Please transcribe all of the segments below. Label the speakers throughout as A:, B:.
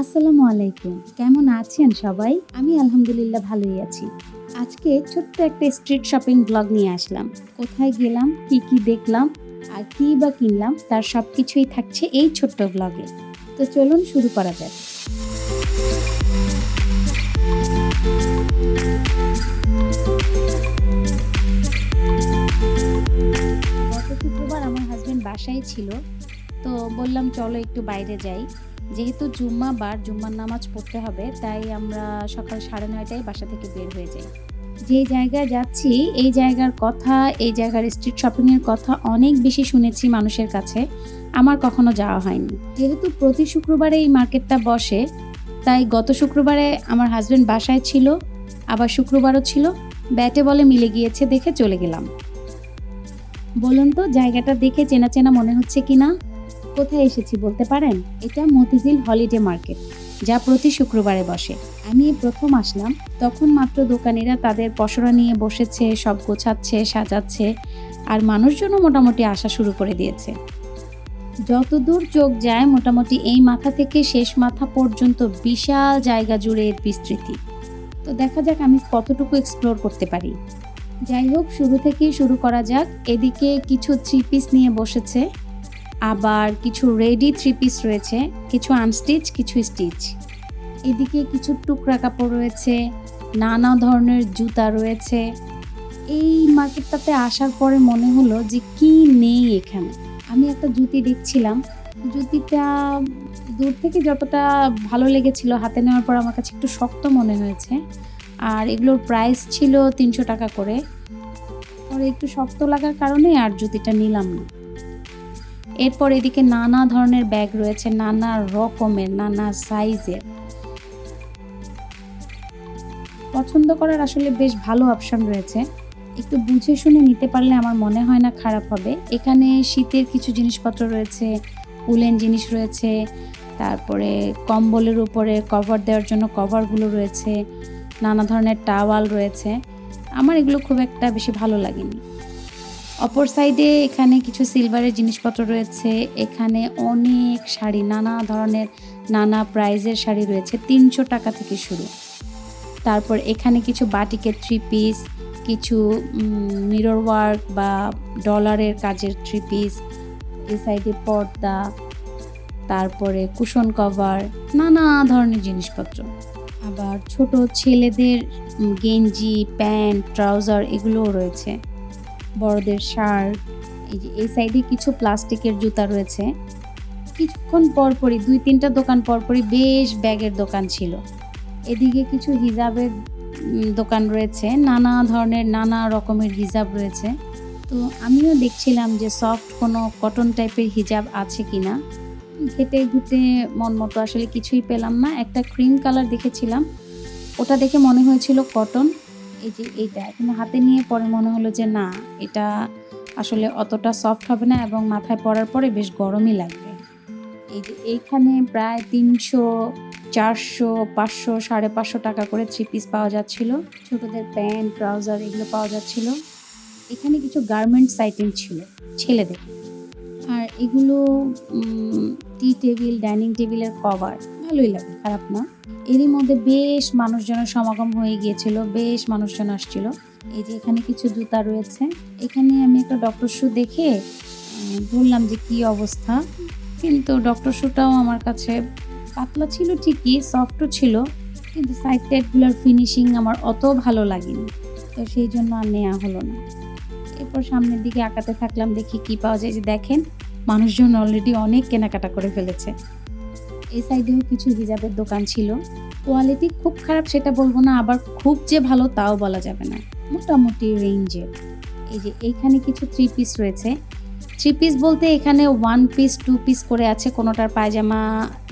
A: আসসালামু আলাইকুম। কেমন আছেন সবাই? আমি আলহামদুলিল্লাহ ভালোই আছি। আজকে ছোট্ট একটা স্ট্রিট শপিং ব্লগ নিয়ে আসলাম। কোথায় গেলাম, কি কি দেখলাম, আর কি বা কিনলাম, তার সব কিছুই থাকছে এই ছোট্ট ব্লগে তো চলুন শুরু করা যাক। গত শুক্রবার আমার হাজবেন্ড বাসায় ছিল, তো বললাম, চলো একটু বাইরে যাই। যেহেতু জুম্মা বার, জুম্মার নামাজ পড়তে হবে, তাই আমরা সকাল সাড়ে নয়টায় বাসা থেকে বের হয়ে যাই। যে জায়গায় যাচ্ছি, এই জায়গার কথা, এই জায়গার স্ট্রিট শপিংয়ের কথা অনেক বেশি শুনেছি মানুষের কাছে। আমার কখনো যাওয়া হয়নি। যেহেতু প্রতি শুক্রবারে এই মার্কেটটা বসে, তাই গত শুক্রবারে আমার হাজব্যান্ড বাসায় ছিল, আবার শুক্রবারও ছিল। ব্যাটে বলে মিলে গিয়েছে, দেখে চলে গেলাম। বলুন তো, জায়গাটা দেখে চেনা চেনা মনে হচ্ছে কি না কোথায় এসেছি বলতে পারেন? এটা মতিঝিল হলিডে মার্কেট, যা প্রতি শুক্রবারে বসে। আমি প্রথম আসলাম, তখন মাত্র দোকানিরা তাদের পসরা নিয়ে বসেছে, সব গোছাচ্ছে, সাজাচ্ছে, আর মানুষজনও মোটামুটি আসা শুরু করে দিয়েছে। যতদূর চোখ যায়, মোটামুটি এই মাথা থেকে শেষ মাথা পর্যন্ত বিশাল জায়গা জুড়ে এর বিস্তৃতি। তো দেখা যাক আমি কতটুকু এক্সপ্লোর করতে পারি। যাই হোক, শুরু থেকেই শুরু করা যাক। এদিকে কিছু থ্রি পিস নিয়ে বসেছে। আবার কিছু রেডি থ্রি পিস রয়েছে, কিছু আনস্টিচ কিছু স্টিচ এদিকে কিছু টুকরা কাপড় রয়েছে, নানা ধরনের জুতা রয়েছে। এই মার্কেটটাতে আসার পরে মনে হলো যে কি নেই এখানে। আমি একটা জুতি দেখছিলাম। জুতিটা দূর থেকে যতটা ভালো লেগেছিল, হাতে নেওয়ার পর আমার কাছে একটু শক্ত মনে হয়েছে। আর এগুলোর প্রাইস ছিল তিনশো টাকা করে। পরে একটু শক্ত লাগার কারণে আর জুতিটা নিলাম না। এরপর এদিকে নানা ধরনের ব্যাগ রয়েছে, নানা রকমের, নানা সাইজের। পছন্দ করার আসলে বেশ ভালো অপশন রয়েছে। একটু বুঝে শুনে নিতে পারলে আমার মনে হয় না খারাপ হবে। এখানে শীতের কিছু জিনিসপত্র রয়েছে, উলেন জিনিস রয়েছে, তারপরে কম্বলের উপরে কভার দেওয়ার জন্য কভারগুলো রয়েছে, নানা ধরনের টাওয়াল রয়েছে। আমার এগুলো খুব একটা বেশি ভালো লাগেনি। অপর সাইডে এখানে কিছু সিলভারের জিনিসপত্র রয়েছে। এখানে অনেক শাড়ি, নানা ধরনের, নানা প্রাইজের শাড়ি রয়েছে, তিনশো টাকা থেকে শুরু। তারপর এখানে কিছু বাটিকের থ্রি পিস কিছু মিরর ওয়ার্ক বা ডলারের কাজের থ্রি পিস এই সাইডে পর্দা, তারপরে কুশন কভার নানা ধরনের জিনিসপত্র। আবার ছোট ছেলেদের গেঞ্জি, প্যান্ট ট্রাউজার এগুলোও রয়েছে। বড়দের শার্ট, এই যে এই সাইডে কিছু প্লাস্টিকের জুতা রয়েছে। কিছুক্ষণ পরপরই দুই তিনটা দোকান পরপরই বেশ ব্যাগের দোকান ছিল। এদিকে কিছু হিজাবের দোকান রয়েছে, নানা ধরনের নানা রকমের হিজাব রয়েছে। তো আমিও দেখছিলাম যে সফট কোনো কটন টাইপের হিজাব আছে কি না ঘেটে ঘুটে মন মতো আসলে কিছুই পেলাম না। একটা ক্রিম কালার দেখেছিলাম। ওটা দেখে মনে হয়েছিল কটন। এই যে এইটা। কিন্তু হাতে নিয়ে পরে মনে হলো যে না, এটা আসলে অতটা সফট হবে না এবং মাথায় পরার পরে বেশ গরমই লাগবে। এই যে এইখানে প্রায় তিনশো, চারশো, পাঁচশো, সাড়ে পাঁচশো টাকা করে থ্রি পিস পাওয়া যাচ্ছিল। ছোটদের প্যান্ট, ট্রাউজার এগুলো পাওয়া যাচ্ছিল। এখানে কিছু গার্মেন্টস আইটেম ছিল, ছেলেদের। আর এগুলো টি টেবিল ডাইনিং টেবিলের কভার ভালোই লাগে, খারাপ না। এরই মধ্যে বেশ মানুষজনের সমাগম হয়ে গিয়েছিল, বেশ মানুষজন আসছিল। এই যে এখানে কিছু জুতা রয়েছে। এখানে আমি একটা ডক্টর শু দেখে বললাম যে কি অবস্থা। কিন্তু ডক্টর শুটাও আমার কাছে পাতলা ছিল ঠিকই সফটও ছিল, কিন্তু সাইড টাইডগুলোর ফিনিশিং আমার অত ভালো লাগেনি। তো সেই জন্য আর নেওয়া হলো না। এরপর সামনের দিকে আঁকাতে থাকলাম, দেখি কি পাওয়া যায়। যে দেখেন, মানুষজন অলরেডি অনেক কেনাকাটা করে ফেলেছে। এই সাইডেও কিছু হিজাবের দোকান ছিল। কোয়ালিটি খুব খারাপ, সেটা বলব না, আবার খুব যে ভালো তাও বলা যাবে না। মোটামুটি রেঞ্জের। এই যে এইখানে কিছু থ্রি পিস রয়েছে। থ্রি পিস বলতে এখানে ওয়ান পিস টু পিস করে আছে, কোনোটার পায়জামা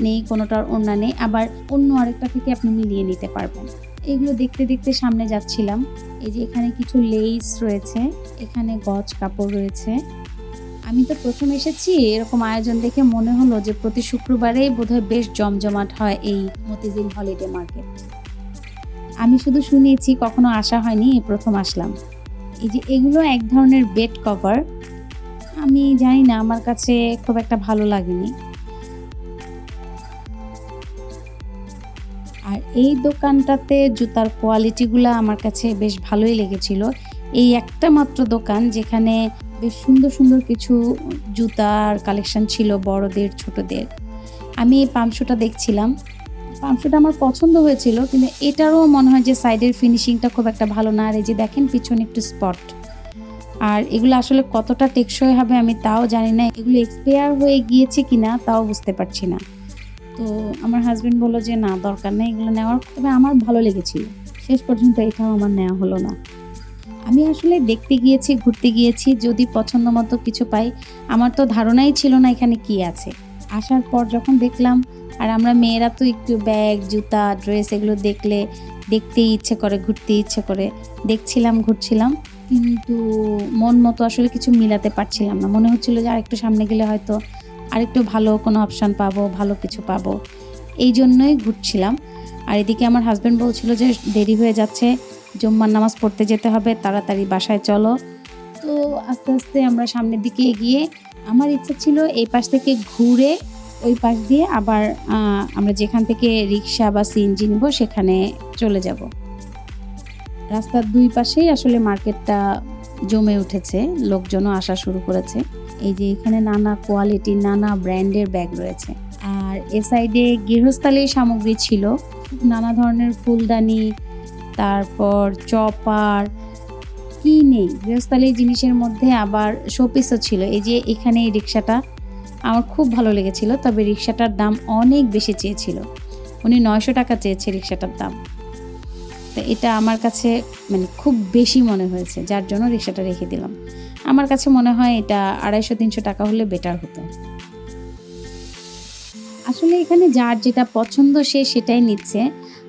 A: নেই, কোনোটার ওড়না নেই, আবার অন্য আরেকটা থেকে আপনি মিলিয়ে নিতে পারবেন। এগুলো দেখতে দেখতে সামনে যাচ্ছিলাম। এই যে এখানে কিছু লেস রয়েছে, এখানে গজ কাপড় রয়েছে। আমি তো প্রথম এসেছি, এরকম আয়োজন দেখে মনে হলো যে প্রতি শুক্রবারেই বোধহয় বেশ জমজমাট হয় এই মতিঝিল হলিডে মার্কেট আমি শুধু শুনেছি, কখনো আসা হয়নি প্রথম আসলাম। এই যে এগুলো এক ধরনের বেড কভার আমি জানি না, আমার কাছে খুব একটা ভালো লাগেনি। আর এই দোকানটাতে জুতার কোয়ালিটিগুলো আমার কাছে বেশ ভালোই লেগেছিল। এই একটা মাত্র দোকান যেখানে বেশ সুন্দর সুন্দর কিছু জুতার কালেকশন ছিল বড়দের, ছোটদের। আমি এই পাম্পশুটা দেখছিলাম। পাম্পশুটা আমার পছন্দ হয়েছিল, কিন্তু এটারও মনে হয় যে সাইডের ফিনিশিংটা খুব একটা ভালো না। আর এই যে দেখেন, পিছনে একটু স্পট আর এগুলো আসলে কতটা টেকসই হবে আমি তাও জানি না, এগুলো এক্সপায়ার হয়ে গিয়েছে কি না তাও বুঝতে পারছি না। তো আমার হাজবেন্ড বলল যে, না, দরকার নেই এগুলো নেওয়ার। তবে আমার ভালো লেগেছিল। শেষ পর্যন্ত এটাও আমার নেওয়া হলো না। আমি আসলে দেখতে গিয়েছি, ঘুরতে গিয়েছি, যদি পছন্দ মতো কিছু পাই। আমার তো ধারণাই ছিল না এখানে কি আছে। আসার পর যখন দেখলাম, আর আমরা মেয়েরা তো একটু ব্যাগ, জুতা, ড্রেস এগুলো দেখলে, দেখতেই ইচ্ছে করে ঘুরতে ইচ্ছে করে। দেখছিলাম, ঘুরছিলাম, কিন্তু মন মতো আসলে কিছু মিলাতে পারছিলাম না। মনে হচ্ছিল যে আরেকটু সামনে গেলে হয়তো আরেকটু ভালো কোনো অপশান পাবো, ভালো কিছু পাবো। এই জন্যই ঘুরছিলাম। আর এদিকে আমার হাজব্যান্ড বলছিল যে দেরি হয়ে যাচ্ছে জুম্মার নামাজ পড়তে যেতে হবে, তাড়াতাড়ি বাসায় চলো। তো আস্তে আস্তে আমরা সামনের দিকে এগিয়ে, আমার ইচ্ছা ছিল এই পাশ থেকে ঘুরে ওই পাশ দিয়ে আবার আমরা যেখান থেকে রিক্সা বা সিএনজি নিব সেখানে চলে যাব। রাস্তার দুই পাশেই আসলে মার্কেটটা জমে উঠেছে, লোকজনও আসা শুরু করেছে। এই যে এখানে নানা কোয়ালিটির, নানা ব্র্যান্ডের ব্যাগ রয়েছে। আর এ সাইডে গৃহস্থালী সামগ্রী ছিল, নানা ধরনের ফুলদানি তারপর চপার, কি নেই? গৃহস্থালী জিনিসের মধ্যে আবার শোপিসও ছিল। এই যে এখানে এই রিক্সাটা আমার খুব ভালো লেগেছিল, তবে রিক্সাটার দাম অনেক বেশি চেয়েছিল। উনি নয়শো টাকা চেয়েছে রিক্সাটার দাম। তো এটা আমার কাছে মানে খুব বেশি মনে হয়েছে, যার জন্য রিক্সাটা রেখে দিলাম। আমার কাছে মনে হয় এটা আড়াইশো, তিনশো টাকা হলে বেটার হতো। আসলে এখানে যার যেটা পছন্দ সে সেটাই নিচ্ছে।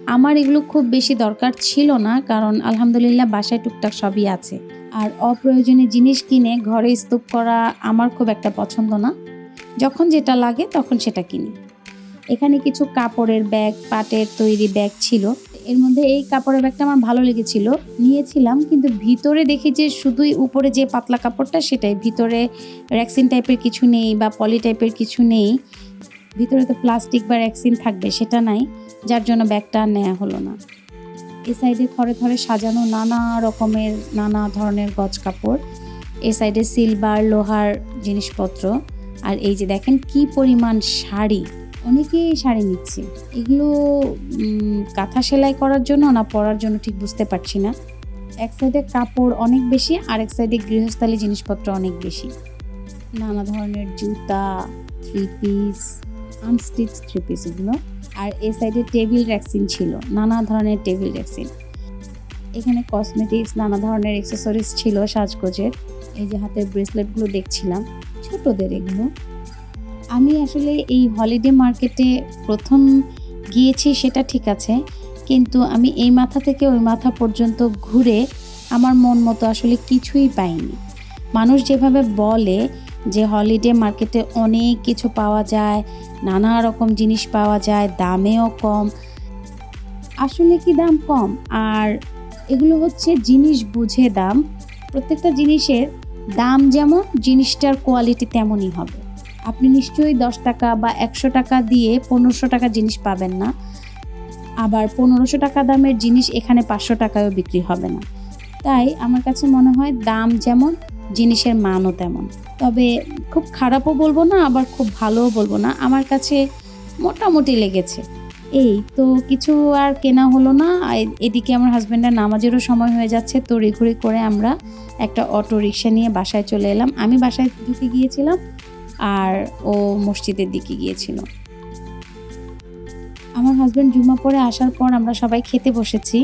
A: আমার এগুলো খুব বেশি দরকার ছিল না, কারণ আলহামদুলিল্লাহ বাসায় টুকটাক সবই আছে। আর অপ্রয়োজনীয় জিনিস কিনে ঘরে স্তূপ করা আমার খুব একটা পছন্দ না। যখন যেটা লাগে তখন সেটা কিনি। এখানে কিছু কাপড়ের ব্যাগ, পাটের তৈরি ব্যাগ ছিল। এর মধ্যে এই কাপড়ের ব্যাগটা আমার ভালো লেগেছিল। নিয়েছিলাম, কিন্তু ভিতরে দেখি যে শুধুই উপরে যে পাতলা কাপড়টা সেটাই। ভিতরে র্যাক্সিন টাইপের কিছু নেই বা পলি টাইপের কিছু নেই। ভিতরে তো প্লাস্টিক বা র্যাক্সিন থাকবে, সেটা নাই। যার জন্য ব্যাগটা নেওয়া হলো না। এ সাইডে থরে থরে সাজানো নানা রকমের, নানা ধরনের গজ কাপড়। এ সাইডে সিলভার লোহার জিনিসপত্র। আর এই যে দেখেন কি পরিমাণ শাড়ি। অনেকেই শাড়ি নিচ্ছে। এগুলো কাঁথা সেলাই করার জন্য না, পরার জন্য ঠিক বুঝতে পারছি না। এক সাইডে কাপড় অনেক বেশি, আর এক সাইডে গৃহস্থালী জিনিসপত্র অনেক বেশি। নানা ধরনের জুতা three piece unstitch three piece এগুলো। আর এ সাইডে টেবিল র্যাক্সিন ছিল, নানা ধরনের টেবিল র্যাক্সিন এখানে কসমেটিক্স, নানা ধরনের অ্যাক্সেসরিজ ছিল সাজগোজের। এই যে হাতের ব্রেসলেটগুলো দেখছিলাম, ছোটদের এগুলো। আমি আসলে এই হলিডে মার্কেটে প্রথম গিয়েছি, সেটা ঠিক আছে। কিন্তু আমি এই মাথা থেকে ওই মাথা পর্যন্ত ঘুরে আমার মন মতো আসলে কিছুই পাইনি। মানুষ যেভাবে বলে যে হলিডে মার্কেটে অনেক কিছু পাওয়া যায়, নানা রকম জিনিস পাওয়া যায়, দামেও কম। আসলে কি দাম কম? আর এগুলো হচ্ছে জিনিস বুঝে দাম। প্রত্যেকটা জিনিসের দাম যেমন, জিনিসটার কোয়ালিটি তেমনই হবে। আপনি নিশ্চয়ই দশ টাকা বা একশো টাকা দিয়ে পনেরোশো টাকা জিনিস পাবেন না। আবার পনেরোশো টাকা দামের জিনিস এখানে পাঁচশো টাকায়ও বিক্রি হবে না। তাই আমার কাছে মনে হয় দাম যেমন জিনিসের মানও তেমন। তবে খুব খারাপও বলব না, আবার খুব ভালোও বলব না। আমার কাছে মোটামুটি লেগেছে। এই তো কিছু আর কেনা হলো না। এদিকে আমার হাজব্যান্ডের নামাজেরও সময় হয়ে যাচ্ছে। তড়িঘড়ি করে আমরা একটা অটো রিক্সা নিয়ে বাসায় চলে এলাম। আমি বাসায় ঢুকে গিয়েছিলাম আর ও মসজিদের দিকে গিয়েছিল। আমার হাজব্যান্ড জুমা পরে আসার পর আমরা সবাই খেতে বসেছি।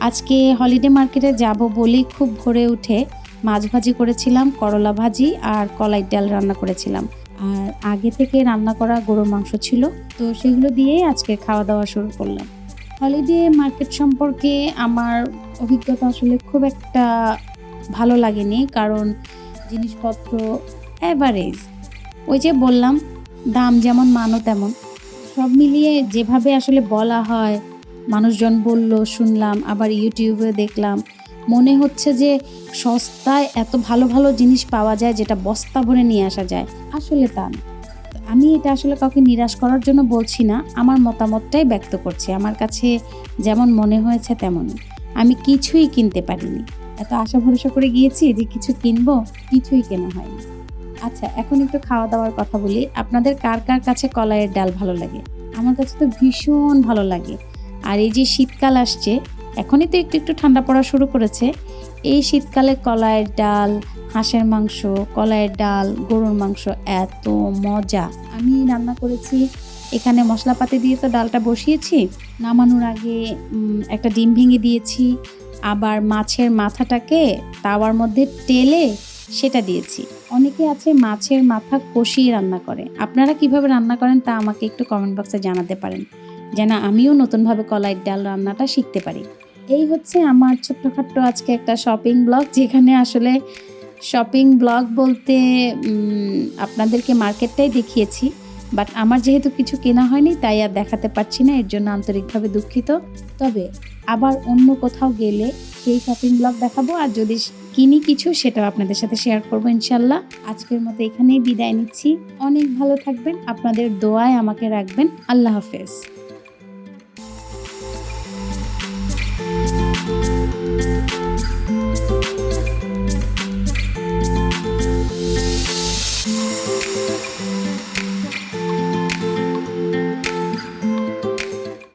A: আজকে হলিডে মার্কেটে যাব বলেই খুব ভোরে উঠে মাছ ভাজি করেছিলাম, করলা ভাজি আর কলাই ডাল রান্না করেছিলাম। আর আগে থেকে রান্না করা গরুর মাংস ছিল, তো সেগুলো দিয়েই আজকে খাওয়া দাওয়া শুরু করলাম। হলিডে মার্কেট সম্পর্কে আমার অভিজ্ঞতা আসলে খুব একটা ভালো লাগেনি, কারণ জিনিসপত্র অ্যাভারেজ ওই যে বললাম, দাম যেমন, মানও তেমন। সব মিলিয়ে যেভাবে আসলে বলা হয়, মানুষজন বলল, শুনলাম, আবার ইউটিউবে দেখলাম মনে হচ্ছে যে সস্তায় এত ভালো ভালো জিনিস পাওয়া যায় যেটা বস্তা ভরে নিয়ে আসা যায়। আসলে তা না। আমি এটা আসলে কাউকে নিরাশ করার জন্য বলছি না, আমার মতামতটাই ব্যক্ত করছি। আমার কাছে যেমন মনে হয়েছে তেমনই। আমি কিছুই কিনতে পারিনি। এত আশা ভরসা করে গিয়েছি যে কিছু কিনবো, কিছুই কেনা হয়নি। আচ্ছা এখন একটু খাওয়া দাওয়ার কথা বলি। আপনাদের কার কার কাছে কলাইয়ের ডাল ভালো লাগে? আমার কাছে তো ভীষণ ভালো লাগে। আর এই যে শীতকাল আসছে এখনই তো একটু একটু ঠান্ডা পড়া শুরু করেছে। এই শীতকালে কলাইয়ের ডাল, হাঁসের মাংস, কলাইয়ের ডাল, গরুর মাংস এত মজা। আমি রান্না করেছি। এখানে মশলাপাতি দিয়ে তো ডালটা বসিয়েছি। নামানোর আগে একটা ডিম ভেঙে দিয়েছি। আবার মাছের মাথাটাকে তাওয়ার মধ্যে টেলে সেটা দিয়েছি। অনেকে আছে মাছের মাথা কষিয়ে রান্না করে। আপনারা কীভাবে রান্না করেন তা আমাকে একটু কমেন্ট বক্সে জানাতে পারেন। যেন আমিও নতুনভাবে কলাইয়ের ডাল রান্নাটা শিখতে পারি। এই হচ্ছে আমার ছোট্টখাট্ট আজকে একটা শপিং ব্লগ যেখানে আসলে শপিং ব্লগ বলতে আপনাদেরকে মার্কেটটাই দেখিয়েছি। বাট আমার যেহেতু কিছু কেনা হয়নি, তাই আর দেখাতে পারছি না, এর জন্য আন্তরিকভাবে দুঃখিত। তবে আবার অন্য কোথাও গেলে সেই শপিং ব্লগ দেখাবো, আর যদি কিনি কিছু, সেটাও আপনাদের সাথে শেয়ার করব ইনশাল্লাহ। আজকের মতো এখানেই বিদায় নিচ্ছি। অনেক ভালো থাকবেন, আপনাদের দোয়ায় আমাকে রাখবেন। আল্লাহ হাফেজ।